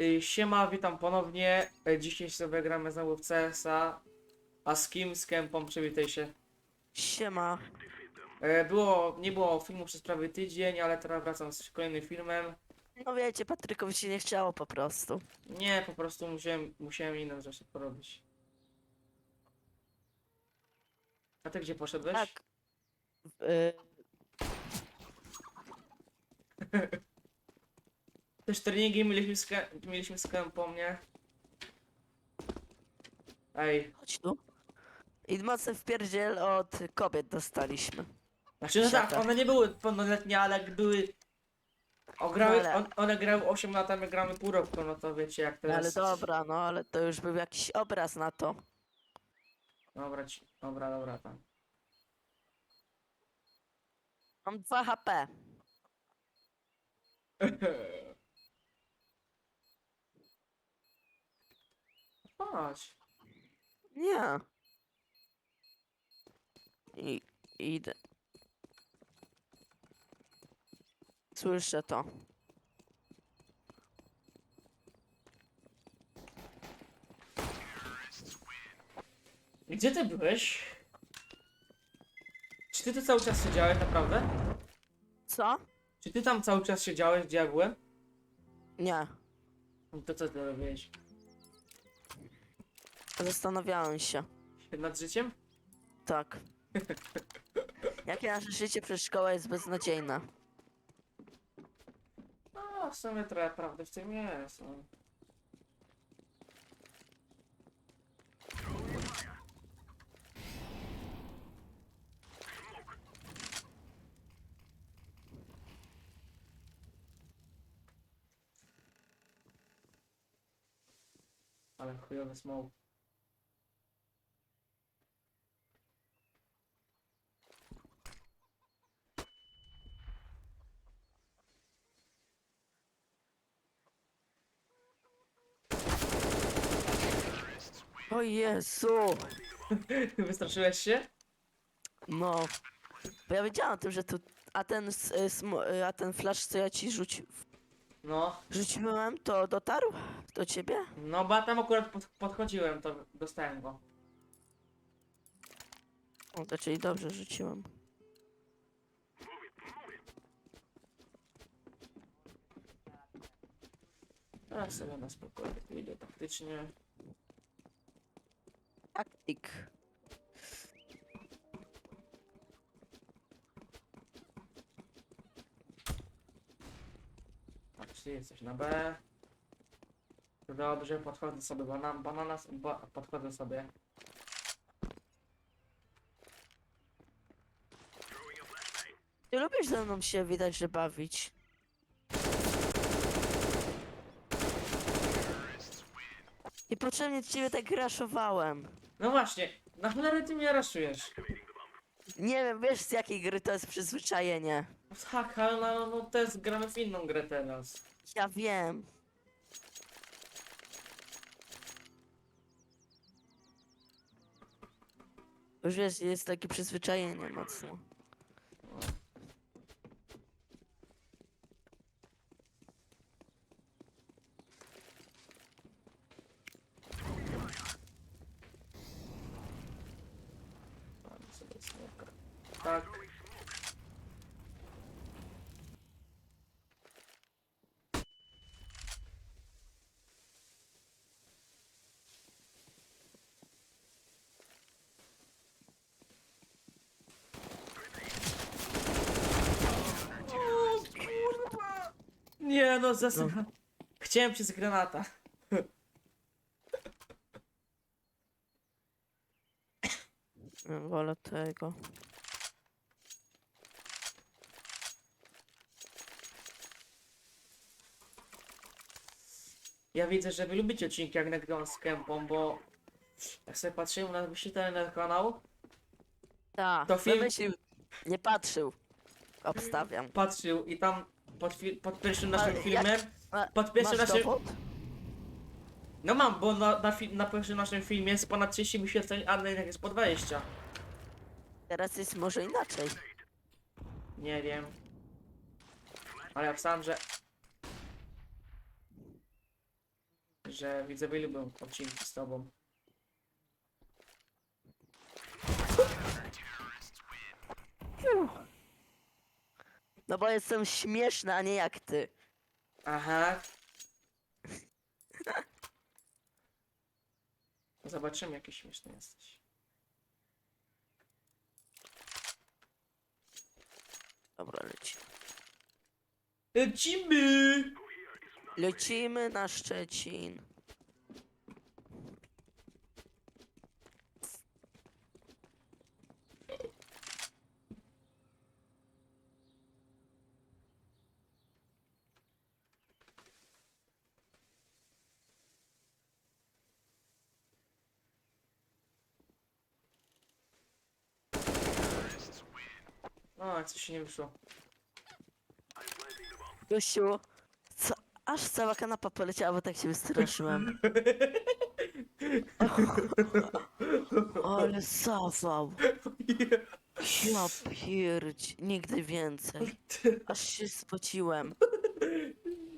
Y, Siema, witam ponownie. Y, Dzisiaj sobie gramy znowu w CS-a. A z kim? Z Kępą, przywitaj się. Siema. Y, Było, nie było filmu przez prawie tydzień, ale teraz wracam z kolejnym filmem. No wiecie, Patrykowi się nie chciało po prostu. Nie, po prostu musiałem, musiałem inne rzeczy porobić. A ty gdzie poszedłeś? Tak. Y, Też treningi mieliśmy Kę- mieliśmy z Kępą, nie? Ej, chodź tu. I mocny wpierdziel od kobiet dostaliśmy. Znaczy, no tak, Siata. one nie były pełnoletnie, ale były. O, grały, No ale- on, one grały 8 lat, a my gramy pół roku, no to wiecie jak to No, ale jest. dobra, no ale to już był jakiś obraz na to. Dobra, ci, dobra, dobra, tam. Mam 2 HP. Chodź. Nie. I idę. Słyszę to. Gdzie ty byłeś? Czy ty tu cały czas siedziałeś, naprawdę? Co? Czy ty tam cały czas siedziałeś, gdzie ja byłem? Nie. No to co ty robiłeś? Zastanawiałem się. Nad życiem? Tak. Jakie nasze życie przez szkołę jest beznadziejne. No, w sumie trochę prawdy w tym jest. No. Ale chujowy smoke. Jezu! Wystraszyłeś się? No. Bo ja wiedziałam o tym, że tu. A ten, s- y, y, a ten flash, co ja ci rzuci, No. rzuciłem, to dotarł do ciebie? No, bo ja tam akurat pod, podchodziłem, to dostałem go. O, to czyli dobrze rzuciłem. Teraz sobie na spokojnie pójdę taktycznie. Taktik. Tak, czyli jesteś na B. Dobrze, podchodzę sobie banan, banana, ba, podchodzę sobie. Ty lubisz ze mną się widać, że bawić. I potrzebnie ciebie tak raszowałem. No właśnie, na cholerę ty mnie raszujesz. Nie wiem, wiesz z jakiej gry to jest przyzwyczajenie. Tak, ale no, no to jest, gramy w inną grę teraz. Ja wiem. Już wiesz, jest takie przyzwyczajenie mocno. Mam sobie smoka. Tak. O kurwa! Nie no, zasłucha. Chciałem przez granata. Wolę tego. Ja widzę, że wy lubicie odcinki jak nagrywam z Kępą, bo jak sobie patrzyłem na wyświetlany kanał, Tak, To to film- wymyślił. Nie patrzył. Obstawiam. patrzył i tam pod, fi- pod pierwszym naszym Ale filmem, A, pod pierwszym masz naszym... dowód? No mam, bo na, na, fi- na pierwszym naszym filmie jest ponad 30 wyświetleń, a na innych jest po 20. Teraz jest może inaczej. Nie wiem. Ale ja pisałem, że że widzowie lubią odcinki z tobą. No bo jestem śmieszny, a nie jak ty. Aha. Zobaczymy, jaki śmieszny jesteś. Dobra, lecimy. Lecimy! Lecimy na Szczecin. O, coś się nie wyszło. Gościu, co? Aż cała kanapa poleciała, bo tak się wystraszyłem. Ale zawał. Ja pierdź, nigdy więcej. Aż się spociłem.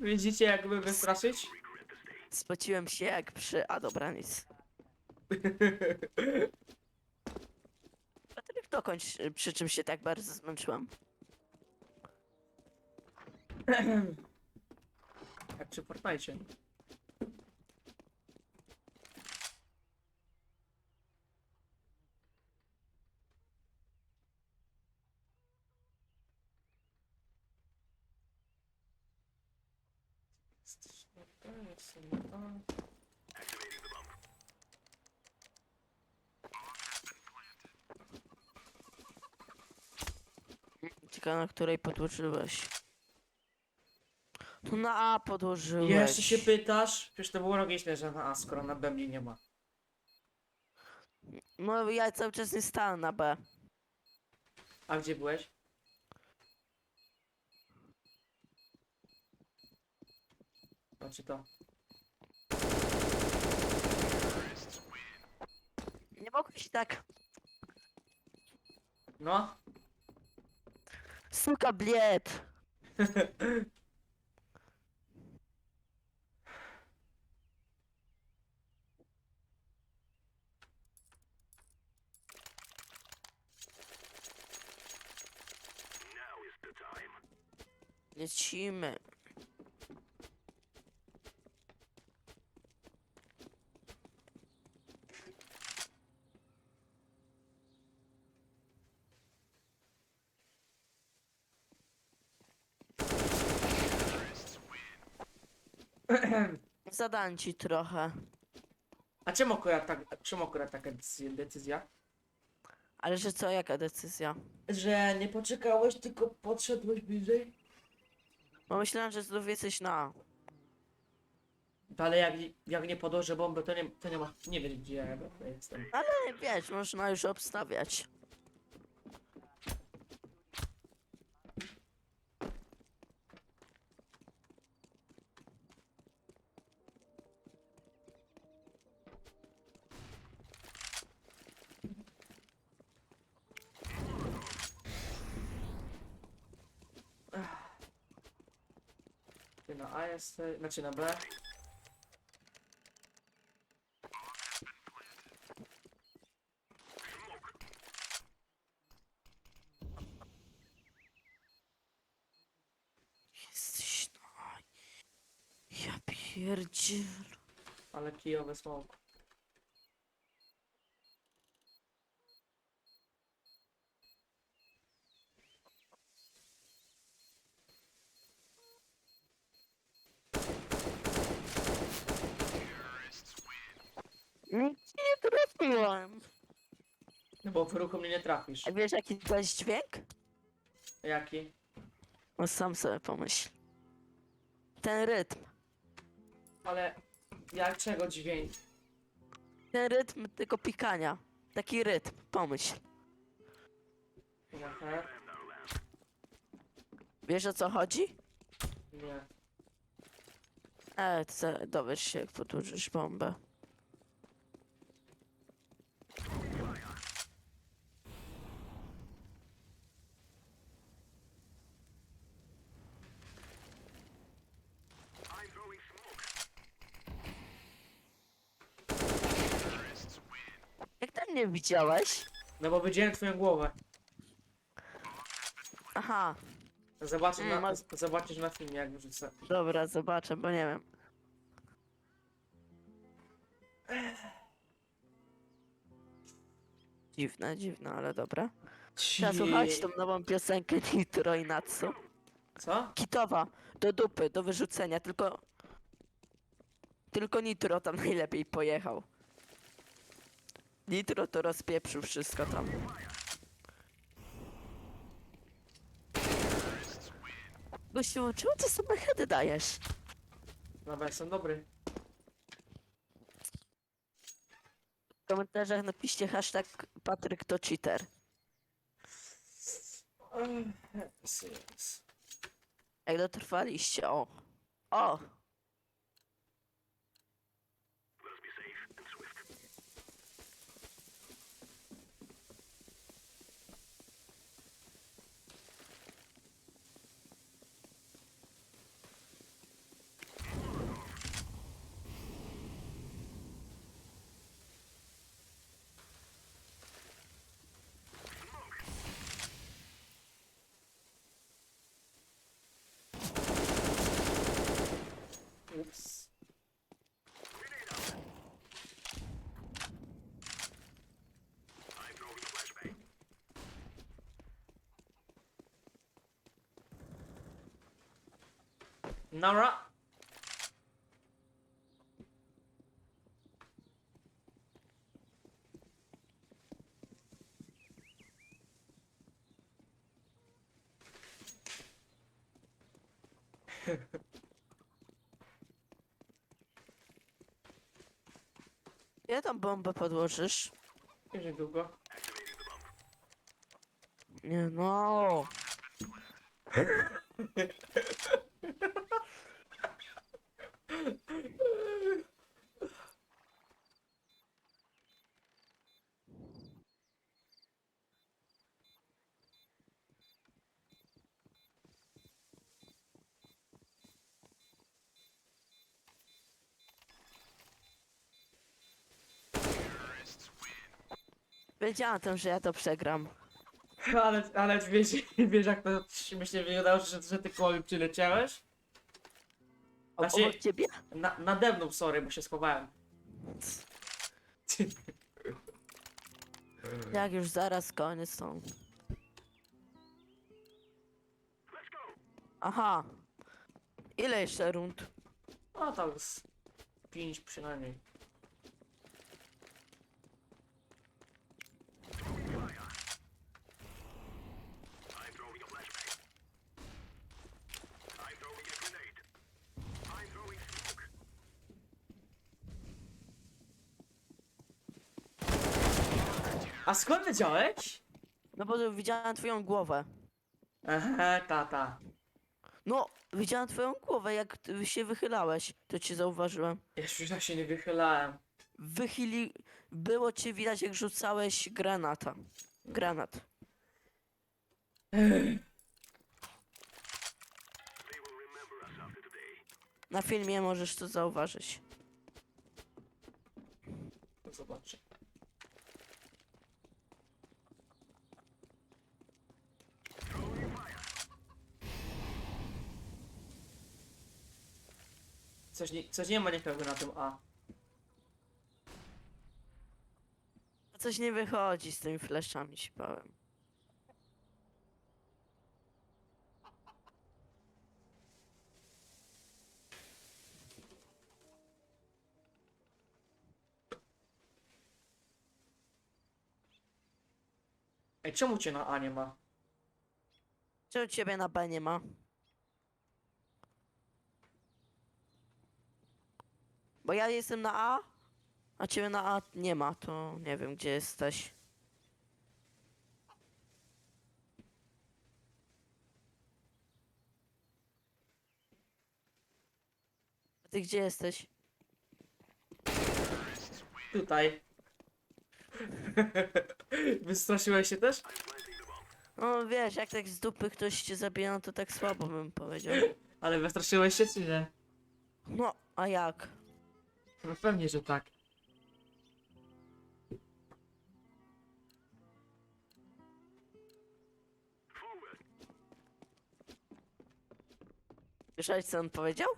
Widzicie, jakby wystraszyć? Spociłem się jak przy... A dobra, nic. Dokończ, y, przy czym się tak bardzo zmęczyłam. Jak przy. Na której podłożyłeś. To na A podłożyłeś. Jeszcze się pytasz? Przecież to było logiczne, że na A, skoro na B mnie nie ma. No ja cały czas nie stałem na B. A gdzie byłeś? Znaczy to. Nie mogłeś tak. No. Сука, блядь! Лечиме. Zadam ci trochę. A czemu akurat, tak, czemu akurat taka decyzja- decyzja? Ale że co, jaka decyzja? Że nie poczekałeś, tylko podszedłeś bliżej? Bo myślałem, że znów jesteś na. Ale jak, jak nie podłożę bomby, to nie, to nie ma, nie wiesz gdzie ja jestem. Ale wiesz, można już obstawiać. A jesteś, znaczy na B. Jesteś na. Ja pierdziel. Ale kijowy smok. Nic nie trafiłem. No bo w ruchu mnie nie trafisz. A wiesz jaki to jest dźwięk? Jaki? No sam sobie pomyśl. Ten rytm. Ale jak czego dźwięk? Ten rytm tylko pikania. Taki rytm, pomyśl. Aha, Wiesz o co chodzi? nie. E, to dowiesz się jak podłożysz bombę. Mnie widziałeś? No bo widziałem twoją głowę. Aha, Zobaczysz Mm, na, zobaczysz na filmie, jak wrzucę. dobra, zobaczę, bo nie wiem. Dziwne, dziwne, ale dobra. Trzeba słuchać tą nową piosenkę Nitro i Natsu. Co? Kitowa, do dupy, do wyrzucenia, tylko... Tylko Nitro tam najlepiej pojechał. Nitro to rozpieprzył wszystko tam. Gościu, czemu ty sobie heady dajesz? Dobra, jestem dobry. W komentarzach napiszcie hashtag Patryk to cheater. Yes, yes. Jak dotrwaliście, o. O! Nara. Ile tam bombę podłożysz? Już niedługo. Nie no. Wiedziałam tam, że ja to przegram. Ale, ale wiesz, wiesz jak to śmiesznie wyglądało, że, że ty koło mnie przyleciałeś? O, Znaczy- obok ciebie? Na, nade mną, sorry, bo się schowałem. Jak już zaraz koniec są. Aha. Ile jeszcze rund? No to jest pięć przynajmniej. A skąd wiedziałeś? No bo widziałam twoją głowę. Aha, tata. No, widziałam twoją głowę, jak ty się wychylałeś. To cię zauważyłem. Jeszcze ja się nie wychylałem. Wychyli... Było cię widać, jak rzucałeś granata. Granat. Na filmie możesz to zauważyć. Zobaczę. Coś nie, coś nie ma niepewnego na tym A. Coś nie wychodzi z tymi fleszami, się bałem. Ej, czemu cię na A nie ma? Czemu ciebie na B nie ma? Bo ja jestem na A, a ciebie na A nie ma, to nie wiem gdzie jesteś. A ty gdzie jesteś? Tutaj. Wystraszyłeś się też? No wiesz, jak tak z dupy ktoś cię zabije, no to tak słabo bym powiedział. Ale wystraszyłeś się czy nie? No, a jak? No pewnie, że tak. Słyszałeś co on powiedział?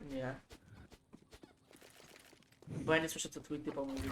Nie. Bo ja nie słyszę co twój typ mówi.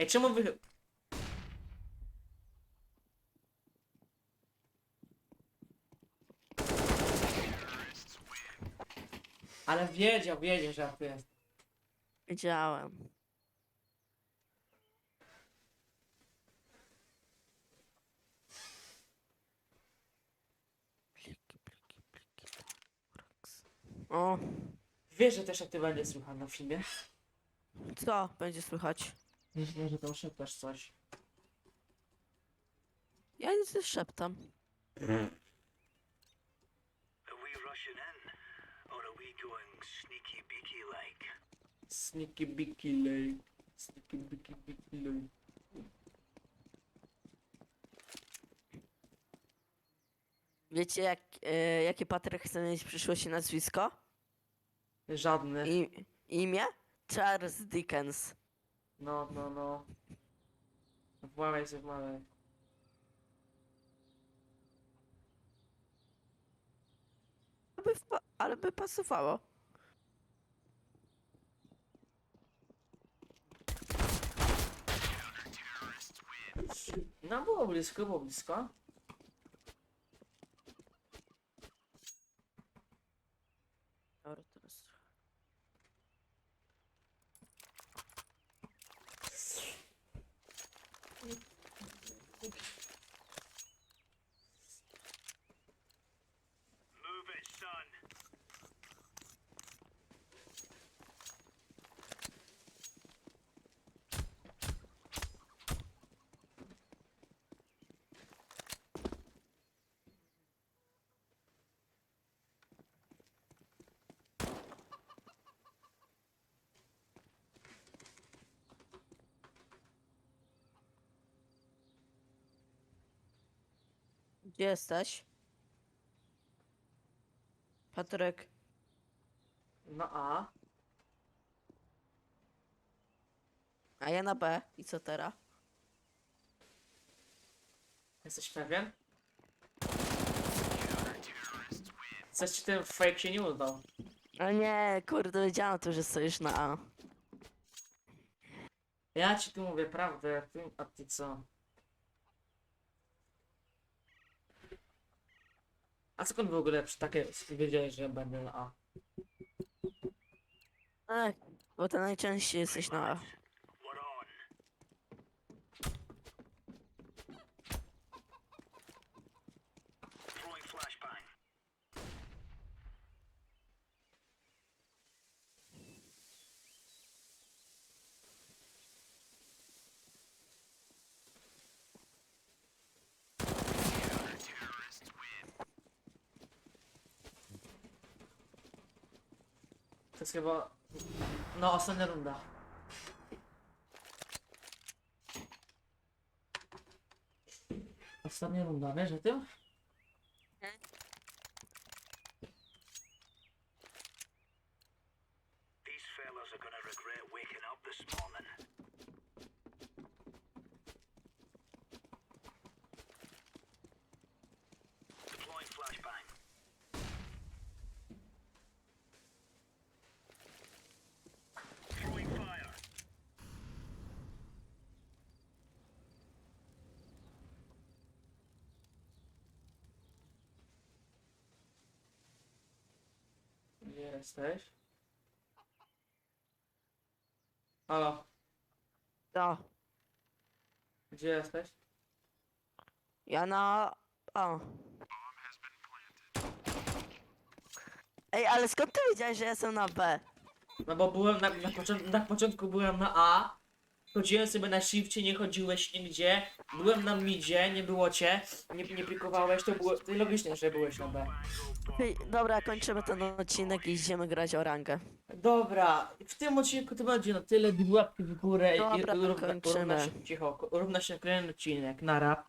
Ej, czemu wy... Ale wiedział, wiedział, że ja tu jest. Wiedziałem. Pliki, pliki, pliki. O, Wiesz, że też jak ty będzie słuchał na filmie? co będzie słychać? Myślę, że tam szeptasz coś. Ja nic nie szeptam. Are we rushing in? Or are we going sneaky beaky like? Sneaky bicky lake. Sneaky bicky bicky lake. Wiecie jak, e, jakie Patryk chce mieć w przyszłości nazwisko? Żadny. I, imię? Charles Dickens. No, no, no. Sobie, wmawiaj. Ale by, wpa- ale by pasowało. No, było blisko, było blisko. Dobra, teraz. Gdzie jesteś? Patryk. No a. A ja na B. I co teraz? Jesteś pewien? Coś ci ten fake się nie udał. A nie, kurde, wiedziałam tu, że stoisz na A. Ja ci tu mówię prawdę, ty, a ty co? A skąd w ogóle przy takie wiedziałeś, że będę na A? Ech, bo to najczęściej jesteś na A. To jest chyba... No, ostatnia runda. Ostatnia runda, wiesz o tym? These jesteś? Halo, To. gdzie jesteś? Ja na A. Ej, ale skąd ty wiedziałeś, że ja jestem na B? No bo byłem na, na, na początku byłem na A, chodziłem sobie na shifcie, nie chodziłeś nigdzie, byłem na midzie, nie było cię, nie, nie pikowałeś, to było, to logicznie, że byłeś na B. Hej, dobra, kończymy ten odcinek i idziemy grać o rangę. Dobra, w tym odcinku to będzie na tyle, łapki w górę i Dobra, równa, kończymy. równa się, cicho, równa się kolejny odcinek, nara.